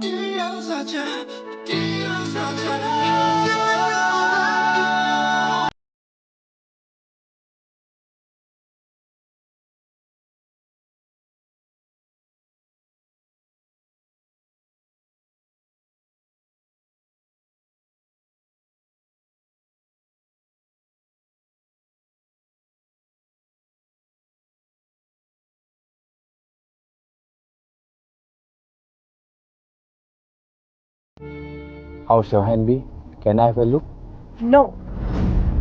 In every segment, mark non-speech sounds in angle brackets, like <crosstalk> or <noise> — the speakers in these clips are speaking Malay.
Dills are trapped children. How's your hand be? Can I have a look? No.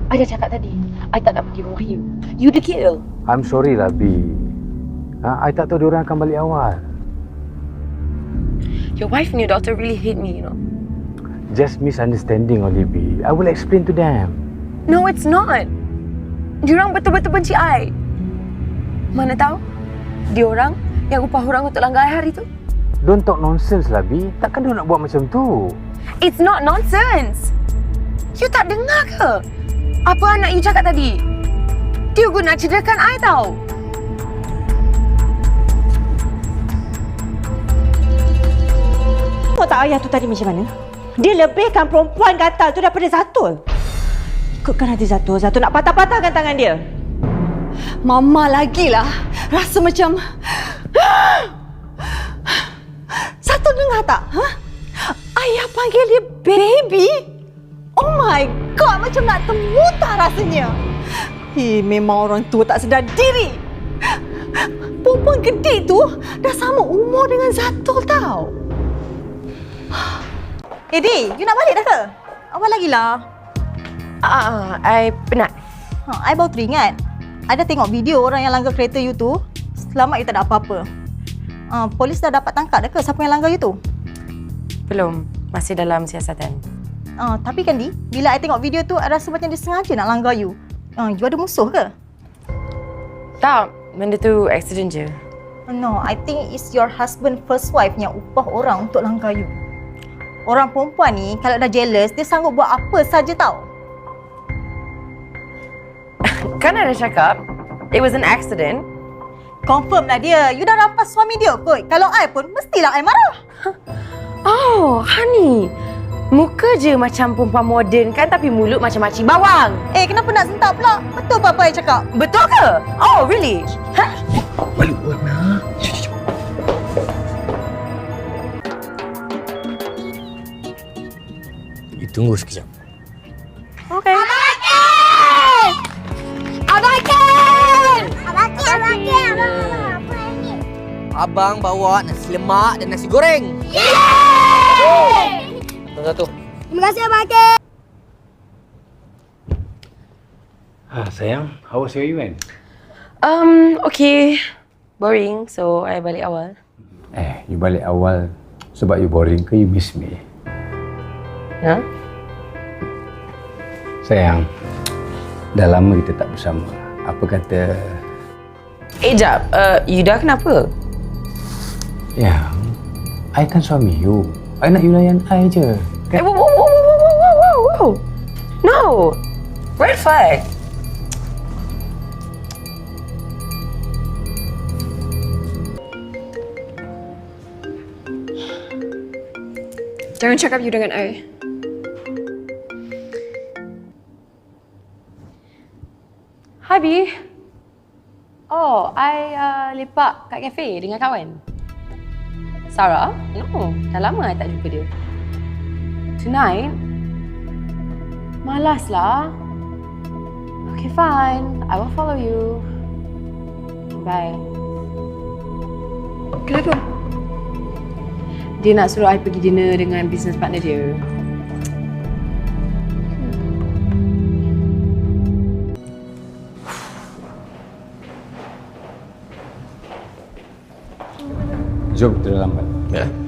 I dah cakap tadi. I tak nak pergi rumah you. You degil. I'm sorry lah, B. Ha, I tak tahu diorang akan balik awal. Your wife and your daughter really hate me, you know. Just misunderstanding only, B. I will explain to them. No, it's not. Diorang betul-betul benci I. Mana tahu? Diorang yang upah orang untuk langgar I hari tu. Don't talk nonsense lah, B. Takkan dia nak buat macam tu? It's not nonsense. You tak dengar ke? Apa anak you cakap tadi? Dia guna cederakan I tau. Tahu tak ayah tu tadi macam mana? Dia lebihkan perempuan gatal tu daripada Zatul. Ikutkan hati Zatul. Zatul nak patah-patahkan tangan dia. Mama lagi lah rasa macam Satu dengar tak? Ha? Ayah panggil dia baby. Oh my god, macam nak termutar rasanya. Hi, memang orang tua tak sedar diri. Perempuan gede tu dah sama umur dengan Zatul tau. Eh, Di, you nak balik dah ke? Awal lagi lah. Ah, I penat. Ha, I baru teringat. I dah tengok video orang yang langgar kereta you tu. Selamat you tak ada apa-apa. Uh, polis dah dapat tangkap dah ke siapa yang langgar you tu? Belum. Masih dalam siasatan. Uh, tapi kan Di, bila I tengok video tu, I rasa macam dia sengaja nak langgar you. Uh, you ada musuh ke? Tak, benda tu accident je. No, I think it's your husband first wife yang upah orang untuk langgar you. Orang perempuan ni kalau dah jealous, dia sanggup buat apa saja tau. <laughs> Kan ada cakap, it was an accident. Confirm lah dia. You dah rampas suami dia kot. Kalau I pun, mestilah I marah. Oh, honey. Muka je macam perempuan moden kan tapi mulut macam makcik bawang. Eh, kenapa nak sentak pula? Betul apa-apa I cakap? Betul ke? Oh, really? Ha? Balik warna. You tunggu sekejap. Abang bawa nasi lemak dan nasi goreng. Yeay! Satu. Ah, sayang, how was your event? Um, okay. Boring, so I balik awal. Eh, you balik awal sebab you boring ke you miss me? Ha? Sayang, dah lama kita tak bersama. Apa kata, Eh, jap. Uh, you dah kenapa? Ya, I kan suami you. I nak you layan I je. Eh, wow, wow, wow, wow, wow, wow, wow. No. Red flag. Jangan cakap you dengan I. Hi, B. Oh, I uh, lepak kat kafe dengan kawan. Sarah? No, dah lama I tak jumpa dia. Tonight? Malas lah. Okay, fine. I will follow you. Bye. Kenapa? Dia nak suruh I pergi dinner dengan business partner dia. જોગ ત્રિલામભાઈ